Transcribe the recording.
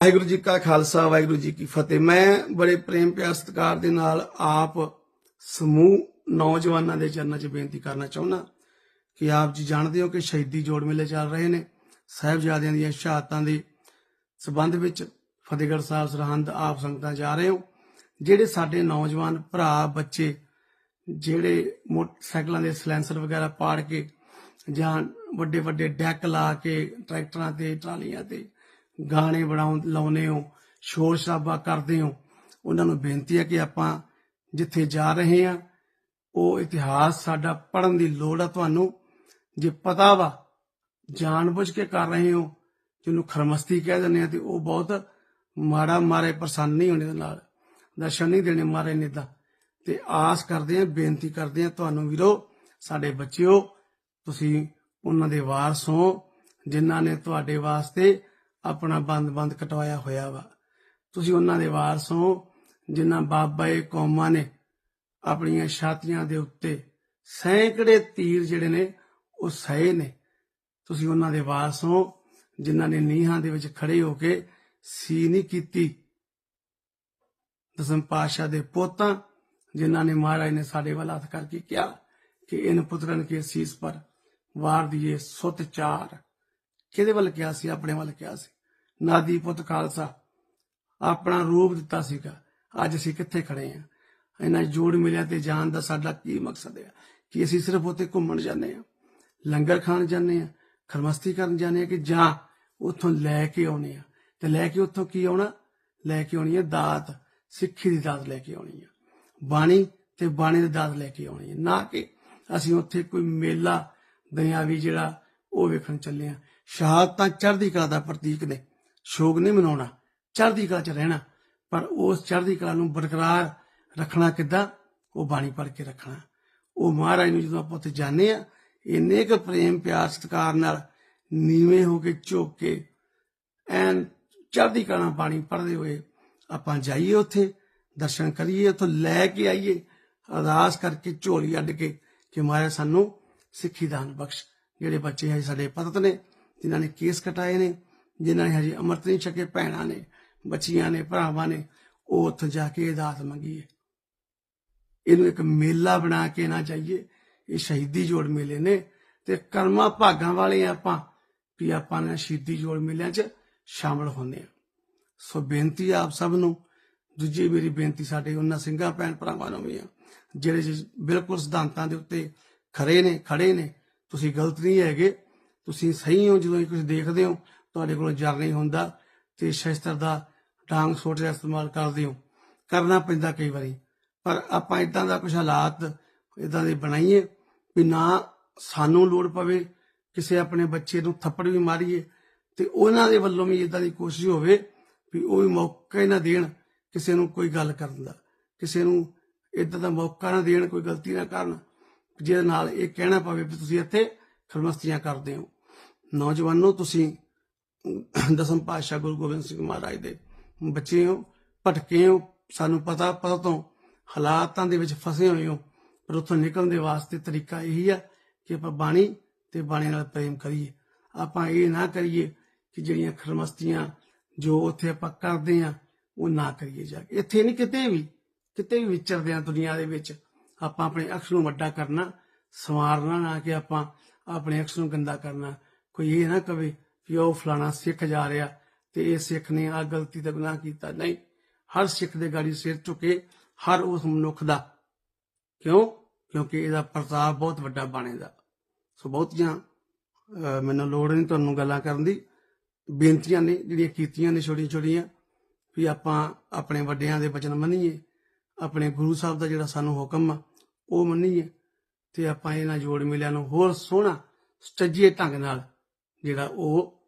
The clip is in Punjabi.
ਵਾਹਿਗੁਰੂ ਜੀ ਕਾ ਖਾਲਸਾ, ਵਾਹਿਗੁਰੂ ਜੀ ਕੀ ਫਤਿਹ। ਮੈਂ ਬੜੇ ਪ੍ਰੇਮ ਪਿਆਰ, ਸਤਿਕਾਰ ਦੇ ਨਾਲ ਆਪ ਸਮੂਹ ਨੌਜਵਾਨਾਂ ਦੇ ਚਰਨਾਂ 'ਚ ਬੇਨਤੀ ਕਰਨਾ ਚਾਹੁੰਦਾ ਕਿ ਆਪ ਜੀ ਜਾਣਦੇ ਹੋ ਕਿ ਸ਼ਹੀਦੀ ਜੋੜ ਮੇਲੇ ਚੱਲ ਰਹੇ ਨੇ। ਸਾਹਿਬਜ਼ਾਦਿਆਂ ਦੀਆਂ ਸ਼ਹਾਦਤਾਂ ਦੇ ਸਬੰਧ ਵਿੱਚ ਫਤਿਹਗੜ੍ਹ ਸਾਹਿਬ ਸਰਹੰਦ ਆਪ ਸੰਗਤਾਂ ਜਾ ਰਹੇ ਹੋ, ਜਿਹੜੇ ਸਾਡੇ ਨੌਜਵਾਨ ਭਰਾ, ਬੱਚੇ, ਜਿਹੜੇ ਮੋਟਰਸਾਈਕਲਾਂ ਦੇ ਸਲੈਂਸਰ ਵਗੈਰਾ ਪਾੜ ਕੇ ਜਾਂ ਵੱਡੇ ਵੱਡੇ ਡੈਕ ਲਾ ਕੇ ਟਰੈਕਟਰਾਂ ਤੇ, ਟਰਾਲੀਆਂ ਤੇ ਗਾਣੇ ਬਣਾਉਂ ਲਾਉਨੇ ਹੋ, ਸ਼ੋਰ ਸ਼ਰਾਬਾ ਕਰਦੇ ਹੋ, ਉਹਨਾਂ ਨੂੰ ਬੇਨਤੀ ਹੈ ਕਿ ਆਪਾਂ ਜਿੱਥੇ ਜਾ ਰਹੇ ਹਾਂ, ਉਹ ਇਤਿਹਾਸ ਸਾਡਾ ਪੜਨ ਦੀ ਲੋੜ ਆ ਤੁਹਾਨੂੰ। ਜੇ ਪਤਾ ਵਾ, ਜਾਣਬੁੱਝ ਕੇ ਕਰ ਰਹੇ ਹੋ, ਜਿਹਨੂੰ ਖਰਮਸਤੀ ਕਹਿ ਦਿੰਦੇ ਆ ਤੇ ਉਹ ਬਹੁਤ ਮਾੜਾ ਮਾਰੇ ਪ੍ਰਸੰਨ ਨਹੀਂ ਹੋਣੇ ਦੇ ਨਾਲ, ਦਰਸ਼ਨ ਨਹੀਂ ਦੇਣੇ ਮਾਰੇ ਨੇ ਤਾਂ। ਤੇ ਆਸ ਕਰਦੇ ਆ ਬੇਨਤੀ ਕਰਦੇ ਆ ਤੁਹਾਨੂੰ ਵੀਰੋ, ਸਾਡੇ ਬੱਚਿਓ, ਤੁਸੀਂ ਉਹਨਾਂ ਦੇ ਵਾਰਸ ਹੋ, ਜਿਨ੍ਹਾਂ ਨੇ ਤੁਹਾਡੇ ਵਾਸਤੇ ਆਪਣਾ ਬੰਦ-ਬੰਦ ਕਟਵਾਇਆ ਹੋਇਆ ਵਾ। ਤੁਸੀਂ ਉਹਨਾਂ ਦੇ ਵਾਰਸ ਹੋ ਜਿਨ੍ਹਾਂ ਬਾਬਾਏ ਕੌਮਾਂ ਨੇ ਆਪਣੀਆਂ ਛਾਤੀਆਂ ਦੇ ਉੱਤੇ ਸੈਂਕੜੇ ਤੀਰ ਜਿਹੜੇ ਨੇ ਉਹ ਸਹੇ ਨੇ। ਤੁਸੀਂ ਉਹਨਾਂ ਦੇ ਵਾਰਸ ਹੋ ਜਿਨ੍ਹਾਂ ਨੇ ਨੀਹਾਂ ਦੇ ਵਿੱਚ ਖੜੇ ਹੋ ਕੇ ਸੀ ਨਹੀਂ ਕੀਤੀ। ਦਸਮ ਪਾਸ਼ਾ ਦੇ ਪੋਤਾਂ ਜਿਨ੍ਹਾਂ ਨੇ ਮਹਾਰਾਜ ਨੇ ਸਾਡੇ ਵੱਲ ਹੱਥ ਕਰਕੇ ਕਿਹਾ ਕਿ ਇਨ ਪੁੱਤਰਨ ਕੇ ਸੀਸ ਪਰ ਵਾਰ ਦੀਏ ਸੁਤ ਚਾਰ। ਕਿਹਦੇ ਵੱਲ ਕਿਹਾ ਸੀ? ਆਪਣੇ ਵੱਲ ਕਿਹਾ ਸੀ। ਨਾਦੀ ਪੁੱਤ ਖਾਲਸਾ, ਆਪਣਾ ਰੂਪ ਦਿੱਤਾ ਸੀਗਾ। ਅੱਜ ਅਸੀਂ ਕਿੱਥੇ ਖੜੇ ਆ? ਇਹਨਾਂ ਜੋੜ ਮਿਲਿਆ ਤੇ ਜਾਣ ਦਾ ਸਾਡਾ ਕੀ ਮਕਸਦ ਹੈ ਕਿ ਅਸੀਂ ਸਿਰਫ ਉੱਥੇ ਘੁੰਮਣ ਜਾਂਦੇ ਆ, ਲੰਗਰ ਖਾਣ ਜਾਂਦੇ ਆ, ਖਰਮਸਤੀ ਕਰਨ ਜਾਂਦੇ ਆ ਕਿ ਜਾਂ ਉੱਥੋਂ ਲੈ ਕੇ ਆਉਣੇ ਆ? ਤੇ ਲੈ ਕੇ ਉੱਥੋਂ ਕੀ ਆਉਣਾ? ਲੈ ਕੇ ਆਉਣੀ ਹੈ ਦਾਤ, ਸਿੱਖੀ ਦੀ ਦਾਤ ਲੈ ਕੇ ਆਉਣੀ ਹੈ ਬਾਣੀ ਤੇ ਬਾਣੀ ਦੀ ਦਾਤ ਲੈ ਕੇ ਆਉਣੀ ਹੈ ਨਾ ਕਿ ਅਸੀਂ ਉੱਥੇ ਕੋਈ ਮੇਲਾ ਦੁਨਿਆਵੀ ਜਿਹੜਾ ਉਹ ਵੇਖਣ ਚੱਲੇ ਆ। ਸ਼ਹਾਦਤਾਂ ਚੜ੍ਹਦੀ ਕਲਾ ਦਾ ਪ੍ਰਤੀਕ ਨੇ। ਸ਼ੋਗ ਨਹੀਂ ਮਨਾਉਣਾ, ਚੜ੍ਹਦੀ ਕਲਾ 'ਚ ਰਹਿਣਾ। ਪਰ ਉਸ ਚੜ੍ਹਦੀ ਕਲਾ ਨੂੰ ਬਰਕਰਾਰ ਰੱਖਣਾ ਕਿੱਦਾਂ? ਉਹ ਬਾਣੀ ਪੜ੍ਹ ਕੇ ਰੱਖਣਾ। ਉਹ ਮਹਾਰਾਜ ਨੂੰ ਜਦੋਂ ਆਪਾਂ ਉੱਥੇ ਜਾਂਦੇ ਆ ਇੰਨੇ ਕੁ ਪ੍ਰੇਮ, ਪਿਆਰ, ਸਤਿਕਾਰ ਨਾਲ ਨੀਵੇਂ ਹੋ ਕੇ ਝੁੱਕ ਕੇ ਐਨ ਚੜ੍ਹਦੀ ਕਲਾ ਬਾਣੀ ਪੜ੍ਹਦੇ ਹੋਏ ਆਪਾਂ ਜਾਈਏ ਉੱਥੇ, ਦਰਸ਼ਨ ਕਰੀਏ, ਉੱਥੋਂ ਲੈ ਕੇ ਆਈਏ, ਅਰਦਾਸ ਕਰਕੇ ਝੋਲੀ ਅੱਡ ਕੇ ਕਿ ਮਹਾਰਾਜ ਸਾਨੂੰ ਸਿੱਖੀ ਦਾਨ ਬਖਸ਼। ਜਿਹੜੇ ਬੱਚੇ ਹੈ ਸਾਡੇ ਪਤਤ ਨੇ, ਜਿਨ੍ਹਾਂ ਨੇ ਕੇਸ ਕਟਾਏ ਨੇ ਜਿਨ੍ਹਾਂ ਨੇ ਹਜੇ ਅੰਮ੍ਰਿਤ ਨਹੀਂ ਛਕੇ, ਭੈਣਾਂ ਨੇ, ਬੱਚੀਆਂ ਨੇ, ਭਰਾਵਾਂ ਨੇ, ਉਹ ਉੱਥੇ ਜਾ ਕੇ ਇਹ ਦਾਤ ਮੰਗੀਏ। ਇਹਨੂੰ ਇੱਕ ਮੇਲਾ ਬਣਾ ਕੇ ਨਾ ਜਾਈਏ। ਇਹ ਸ਼ਹੀਦੀ ਜੋੜ ਮੇਲੇ ਨੇ ਤੇ ਕਰਮਾਂ ਭਾਗਾਂ ਵਾਲੇ ਆਪਾਂ ਵੀ ਆਪਾਂ ਨੇ ਸ਼ਹੀਦੀ ਜੋੜ ਮੇਲਿਆਂ 'ਚ ਸ਼ਾਮਲ ਹੁੰਦੇ ਆ ਸੋ ਬੇਨਤੀ ਆਪ ਸਭ ਨੂੰ, ਦੂਜੀ ਮੇਰੀ ਬੇਨਤੀ ਸਾਡੇ ਉਹਨਾਂ ਸਿੰਘਾਂ ਭੈਣ ਭਰਾਵਾਂ ਨੂੰ ਵੀ ਆ, ਜਿਹੜੇ ਬਿਲਕੁਲ ਸਿਧਾਂਤਾਂ ਦੇ ਉੱਤੇ ਖਰੇ ਨੇ, ਖੜੇ ਨੇ, ਤੁਸੀਂ ਗਲਤ ਨਹੀਂ ਹੈਗੇ, ਤੁਸੀਂ ਸਹੀ ਹੋ ਜਦੋਂ ਕੁਝ ਦੇਖਦੇ ਹੋ ਤੁਹਾਡੇ ਕੋਲ ਜਰ ਨਹੀਂ ਹੁੰਦਾ ਤੇ ਸ਼ਸਤਰ ਦਾ ਡਾਂਗ ਸੋਟ ਦਾ ਇਸਤੇਮਾਲ ਕਰਦੇ ਹੋ। ਕਰਨਾ ਪੈਂਦਾ ਕਈ ਵਾਰੀ। ਪਰ ਆਪਾਂ ਇਦਾਂ ਦਾ ਕੁਝ ਹਾਲਾਤ ਇਦਾਂ ਦੇ ਬਣਾਈਏ ਵੀ ਨਾ ਸਾਨੂੰ ਲੋੜ ਪਵੇ ਕਿਸੇ ਆਪਣੇ ਬੱਚੇ ਨੂੰ ਥੱਪੜ ਵੀ ਮਾਰੀਏ ਤੇ ਉਹਨਾਂ ਦੇ ਵੱਲੋਂ ਵੀ ਇਦਾਂ ਦੀ ਕੋਸ਼ਿਸ਼ ਹੋਵੇ ਵੀ ਉਹ ਵੀ ਮੌਕਾ ਹੀ ਨਾ ਦੇਣ ਕਿਸੇ ਨੂੰ ਕੋਈ ਗੱਲ ਕਰਨ ਦਾ। ਕਿਸੇ ਨੂੰ ਇਦਾਂ ਦਾ ਮੌਕਾ ਨਾ ਦੇਣ, ਕੋਈ ਗਲਤੀ ਨਾ ਕਰਨ, ਜਿਹਦੇ ਨਾਲ ਇਹ ਕਹਿਣਾ ਪਵੇ ਵੀ ਤੁਸੀਂ ਇੱਥੇ ਖਰਮਸਤੀਆਂ ਕਰਦੇ ਹੋ। ਨੌਜਵਾਨੋ, ਤੁਸੀਂ ਦਸਮ ਪਾਤਸ਼ਾਹ ਗੁਰੂ ਗੋਬਿੰਦ ਸਿੰਘ ਮਹਾਰਾਜ ਦੇ। ਬੱਚੇ ਹੋ, ਭਟਕੇ ਹੋ, ਸਾਨੂੰ ਪਤਾ ਪਤਾ ਤੋਂ ਹਾਲਾਤਾਂ ਦੇ ਵਿੱਚ ਫਸੇ ਹੋਏ ਹੋ, ਪਰ ਉੱਥੋਂ ਨਿਕਲਣ ਦੇ ਵਾਸਤੇ ਤਰੀਕਾ ਇਹੀ ਆ ਕਿ ਆਪਾਂ ਬਾਣੀ ਤੇ ਬਾਣੀ ਨਾਲ ਪ੍ਰੇਮ ਕਰੀਏ। ਆਪਾਂ ਇਹ ਨਾ ਕਰੀਏ ਕਿ ਜਿਹੜੀਆਂ ਖਰਮਸਤੀਆਂ ਜੋ ਉੱਥੇ ਆਪਾਂ ਕਰਦੇ ਆ ਉਹ ਨਾ ਕਰੀਏ ਜਾ ਕੇ। ਇੱਥੇ ਨਹੀਂ ਕਿਤੇ ਵੀ ਕਿਤੇ ਵੀ ਵਿਚਰਦੇ ਆ ਦੁਨੀਆ ਦੇ ਵਿੱਚ, ਆਪਾਂ ਆਪਣੇ ਅਕਸ ਨੂੰ ਵੱਡਾ ਕਰਨਾ, ਸਵਾਰਨਾ ਨਾ ਕਿ ਆਪਾਂ ਆਪਣੇ ਅਕਸ ਨੂੰ ਗੰਦਾ ਕਰਨਾ। ਕੋਈ ਇਹ ਨਾ ਕਵੇ ਕਿ ਉਹ ਫਲਾਣਾ ਸਿੱਖ ਜਾ ਰਿਹਾ ਤੇ ਇਹ ਸਿੱਖ ਨੇ ਆ ਗਲਤੀ ਦਾ ਗੁਨਾਹ ਕੀਤਾ। ਨਹੀਂ, ਹਰ ਸਿੱਖ ਦੇ ਗਾੜੀ ਸਿਰ ਝੁਕੇ, ਹਰ ਉਸ ਮਨੁੱਖ ਦਾ। ਕਿਉਂ? ਕਿਉਂਕਿ ਇਹਦਾ ਪ੍ਰਤਾਪ ਬਹੁਤ ਵੱਡਾ ਬਣੇਗਾ ਸੋ ਬਹੁਤੀਆਂ ਮੈਨੂੰ ਲੋੜ ਨਹੀਂ ਤੁਹਾਨੂੰ ਗੱਲਾਂ ਕਰਨ ਦੀ। ਬੇਨਤੀਆਂ ਨੇ, ਜਿਹੜੀਆਂ ਕੀਤੀਆਂ ਨੇ ਛੋਟੀਆਂ ਛੋਟੀਆਂ ਵੀ ਆਪਾਂ ਆਪਣੇ ਵੱਡਿਆਂ ਦੇ ਬਚਨ ਮੰਨੀਏ। ਆਪਣੇ ਗੁਰੂ ਸਾਹਿਬ ਦਾ ਜਿਹੜਾ ਸਾਨੂੰ ਹੁਕਮ ਆ, ਉਹ ਮੰਨੀਏ ਤੇ ਆਪਾਂ ਇਹਨਾਂ ਜੋੜ ਮੇਲਿਆਂ ਨੂੰ ਹੋਰ ਸੋਹਣਾ ਸਟੱਜੀਏ ਢੰਗ ਨਾਲ ਜਿਹੜਾ ਉਹ